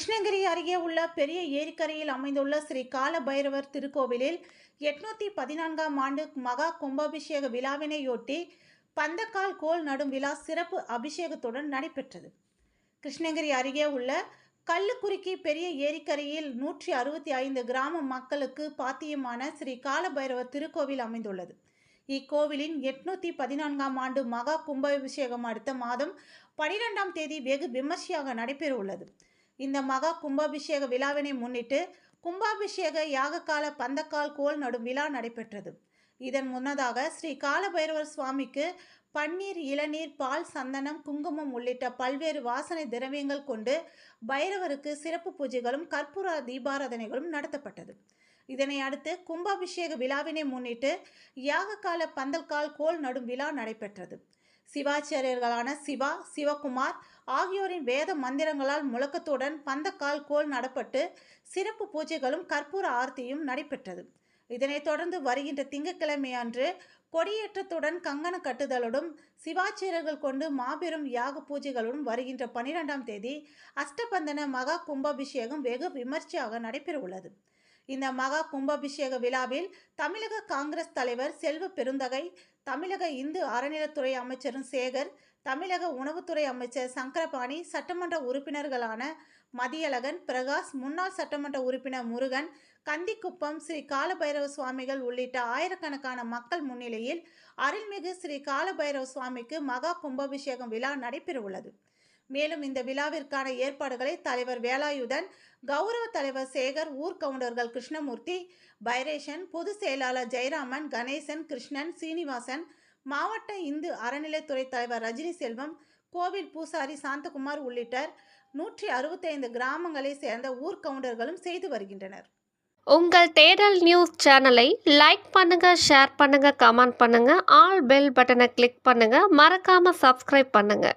கிருஷ்ணகிரி அருகே உள்ள பெரிய ஏரிக்கரையில் அமைந்துள்ள ஸ்ரீ கால பைரவர் திருக்கோவிலில் எட்நூத்தி பதினான்காம் ஆண்டு மகா கும்பாபிஷேக விழாவினையொட்டி பந்தக்கால் கோல் நடும் விழா சிறப்பு அபிஷேகத்துடன் நடைபெற்றது. கிருஷ்ணகிரி அருகே உள்ள கல்லுக்குறுக்கி பெரிய ஏரிக்கரையில் நூற்றி அறுபத்தி ஐந்து கிராம மக்களுக்கு பாத்தியமான ஸ்ரீ காலபைரவர் திருக்கோவில் அமைந்துள்ளது. இக்கோவிலின் எட்நூத்தி பதினான்காம் ஆண்டு மகா கும்பாபிஷேகம் அடுத்த மாதம் பனிரெண்டாம் தேதி வெகு விமர்சையாக நடைபெற உள்ளது இந்த மகா கும்பாபிஷேக விழாவினை முன்னிட்டு கும்பாபிஷேக யாககால பந்தக்கால் கோல் நடும் விழா நடைபெற்றது. இதன் முன்னதாக ஸ்ரீ காலபைரவர் சுவாமிக்கு பன்னீர் இளநீர் பால் சந்தனம் குங்குமம் உள்ளிட்ட பல்வேறு வாசனை திரவியங்கள் கொண்டு பைரவருக்கு சிறப்பு பூஜைகளும் கற்பூர தீபாராதனைகளும் நடத்தப்பட்டது. இதனை அடுத்து கும்பாபிஷேக விழாவினை முன்னிட்டு யாககால பந்தல்கால் கோல் நடும் விழா நடைபெற்றது. சிவாச்சாரியர்களான சிவா சிவகுமார் ஆகியோரின் வேத மந்திரங்களால் முழக்கத்துடன் பந்தக்கால் கோல் நடப்பட்டு சிறப்பு பூஜைகளும் கற்பூர ஆர்த்தியும் நடைபெற்றது. இதனைத் தொடர்ந்து வருகின்ற திங்கட்கிழமை அன்று கொடியேற்றத்துடன் கங்கண கட்டுதலுடன் சிவாச்சாரியர்கள் கொண்டு மாபெரும் யாக பூஜைகளுடன் வருகின்ற பனிரெண்டாம் தேதி அஷ்டபந்தன மகா கும்பாபிஷேகம் வெகு விமர்சையாக நடைபெறவுள்ளது. இந்த மகா கும்பாபிஷேக விழாவில் தமிழக காங்கிரஸ் தலைவர் செல்வ பெருந்தகை தமிழக இந்து அறநிலத்துறை அமைச்சரும் சேகர் தமிழக உணவுத்துறை அமைச்சர் சங்கரபாணி சட்டமன்ற உறுப்பினர்களான மதியழகன் பிரகாஷ் முன்னாள் சட்டமன்ற உறுப்பினர் முருகன் கந்திக்குப்பம் ஸ்ரீ காலபைரவ சுவாமிகள் உள்ளிட்ட ஆயிரக்கணக்கான மக்கள் முன்னிலையில் அருள்மிகு ஸ்ரீ காலபைரவ சுவாமிக்கு மகா கும்பாபிஷேகம் விழா நடைபெறவுள்ளது. உள்ளது மேலும் இந்த விழாவிற்கான ஏற்பாடுகளை தலைவர் வேலாயுதன் கௌரவ தலைவர் சேகர் ஊர் கவுண்டர்கள் கிருஷ்ணமூர்த்தி பைரேஷன் பொதுச் செயலாளர் ஜெயராமன் கணேசன் கிருஷ்ணன் சீனிவாசன் மாவட்ட இந்து அறநிலைத்துறை தலைவர் ரஜினி செல்வம் கோவில் பூசாரி சாந்தகுமார் உள்ளிட்ட நூற்றி அறுபத்தைந்து கிராமங்களை சேர்ந்த ஊர் கவுண்டர்களும் செய்து வருகின்றனர். உங்கள் தேடல் நியூஸ் சேனலை லைக் பண்ணுங்க ஷேர் பண்ணுங்க கமெண்ட் பண்ணுங்க ஆல் பெல் பட்டனை கிளிக் பண்ணுங்க மறக்காம சப்ஸ்கிரைப் பண்ணுங்க.